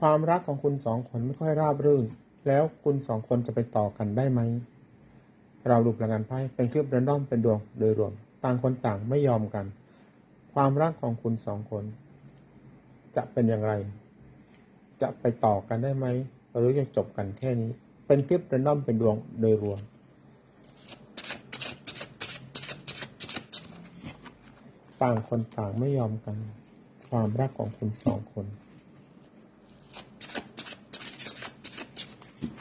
ความรักของคุณสองคนไม่ค่อยราบรื่น แล้วคุณสองคนจะไปต่อกันได้ไหม เราดูพลังงานไพ่เป็นคลิปเรนดอมเป็นดวงโดยรวม ต่างคนต่างไม่ยอมกัน ความรักของคุณสองคน จะเป็นอย่างไร จะไปต่อกันได้ไหม หรือจะจบกันแค่นี้ เป็นคลิปเรนดอมเป็นดวงโดยรวมต่างคนต่างไม่ยอมกัน ความรักของคุณสองคน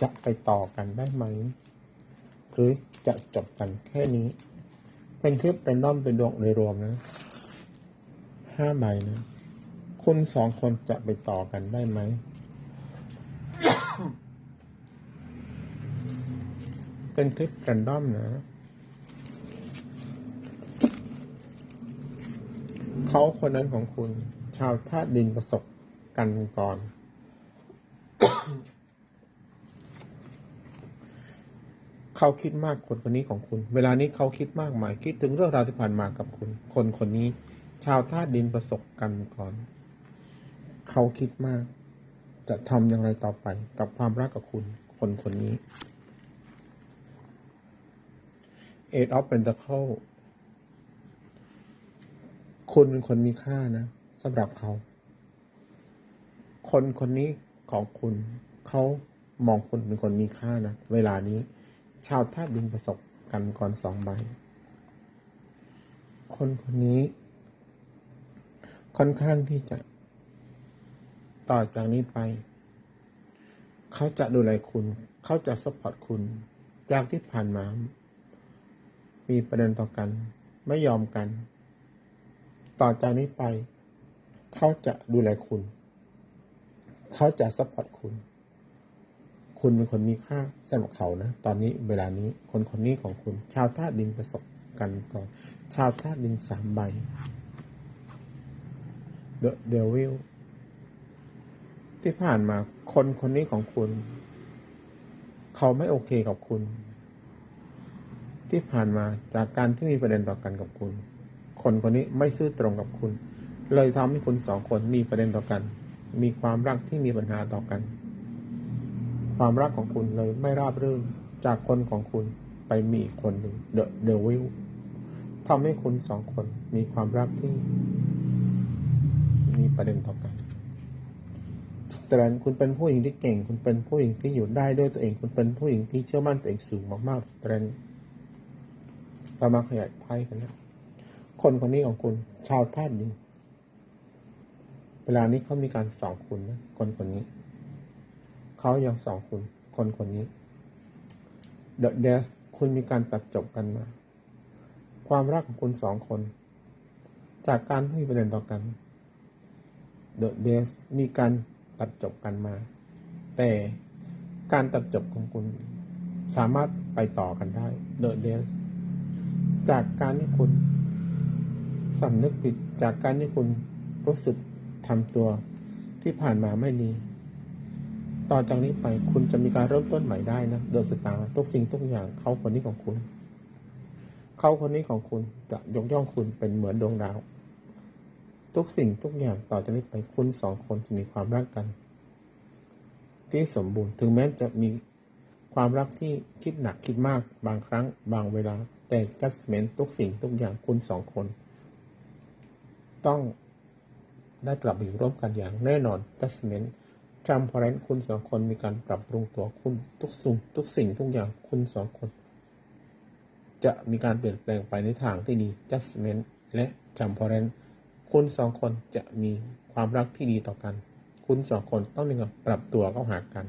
จะไปต่อกันได้ไหม หรือจะจบกันแค่นี้ เป็นคลิปเรนด้อมเป็นดวงโดยรวมนะห้าใบนะ คุณสองคนจะไปต่อกันได้ไหม เป็นคลิปเรนด้อมนะเขาคนนั้นของคุณ ชาวธาตุดินประสบกันก่อน เขาคิดมากคนคนนี้ของคุณ เวลานี้เขาคิดมากมาย คิดถึงเรื่องราวที่ผ่านมากับคุณ คนคนนี้ ชาวธาตุดินประสบกันก่อน เขาคิดมาก จะทำอย่างไรต่อไป กับความรักกับคุณ คนคนนี้ Eight of Pentacle คุณเป็นคนมีค่านะสำหรับเขา คนคนนี้ของคุณ เขามองคุณเป็นคนมีค่านะ เวลานี้ ชาวธาตุดินประสบกันก่อนสองใบ คนคนนี้ค่อนข้างที่จะ ต่อจากนี้ไป เขาจะดูแลคุณ เขาจะสปอร์ตคุณ จากที่ผ่านมา มีประเด็นต่อกัน ไม่ยอมกัน ต่อจากนี้ไป เขาจะดูแลคุณ เขาจะสปอร์ตคุณ คุณเป็นคนมีค่าสำหรับเขานะ ตอนนี้เวลานี้คนคนนี้ของคุณ ชาวธาตุดินประสบกันก่อน ชาวธาตุดินสามใบ The Devil ที่ผ่านมาคนคนนี้ของคุณ เขาไม่โอเคกับคุณ ที่ผ่านมาจากการที่มีประเด็นต่อกันกับคุณ คนคนนี้ไม่ซื่อตรงกับคุณ เลยทำให้คุณสองคนมีประเด็นต่อกัน มีความรักที่มีปัญหาต่อกัน ความรักของคุณเลยไม่ราบรื่นจากคนของคุณไปมีอีกคนหนึ่งเดอะเดวิลทำให้คุณสองคนมีความรักที่ มีประเด็นต่อกันสแตนคุณเป็นผู้หญิงที่เก่ง คุณเป็นผู้หญิงที่อยู่ได้ด้วยตัวเอง คุณเป็นผู้หญิงที่เชื่อมั่นตัวเองสูงมากๆสแตนเรามาขยายไพ่กันนะคนคนนี้ของคุณ ชาวธาตุดินเวลานี้เขามีการสองคุณนะคนคนนี้ เขายังสองคุณคนคนนี้ The d e s คุณมีการตัดจบกันมา ความรักของคุณสองคน จากการไม่มีประเด็นต่อกัน The d e s มีการตัดจบกันมา แต่การตัดจบของคุณ สามารถไปต่อกันได้ The d e s จากการที่คุณสำนึกผิดจากการที่คุณรู้สึกทำตัวที่ผ่านมาไม่ดี ต่อจากนี้ไปคุณจะมีการเริ่มต้นใหม่ได้นะเดอะสตาร์ทุกสิ่งทุกอย่างเขาคนนี้ของคุณ เขาคนนี้ของคุณจะยกย่องคุณเป็นเหมือนดวงดาว ทุกสิ่งทุกอย่างต่อจากนี้ไปคุณสองคนจะมีความรักกัน ที่สมบูรณ์ถึงแม้จะมีความรักที่คิดหนักคิดมากบางครั้งบางเวลา แต่ judgment ทุกสิ่งทุกอย่างคุณสองคน ต้องได้กลับมาอยู่ร่วมกันอย่างแน่นอน judgment ราะฉะนั้นคุณสองคนมีการปรับปรุงตัวคุณทุกสิ่งทุกสิ่งทุกอย่างคุณสองคน จะมีการเปลี่ยนแปลงไปในทางที่ดี judgment และจำเพราะฉะนั้นคุณสองคนจะมีความรักที่ดีต่อกัน คุณสองคนต้องมีการปรับตัวเข้าหากัน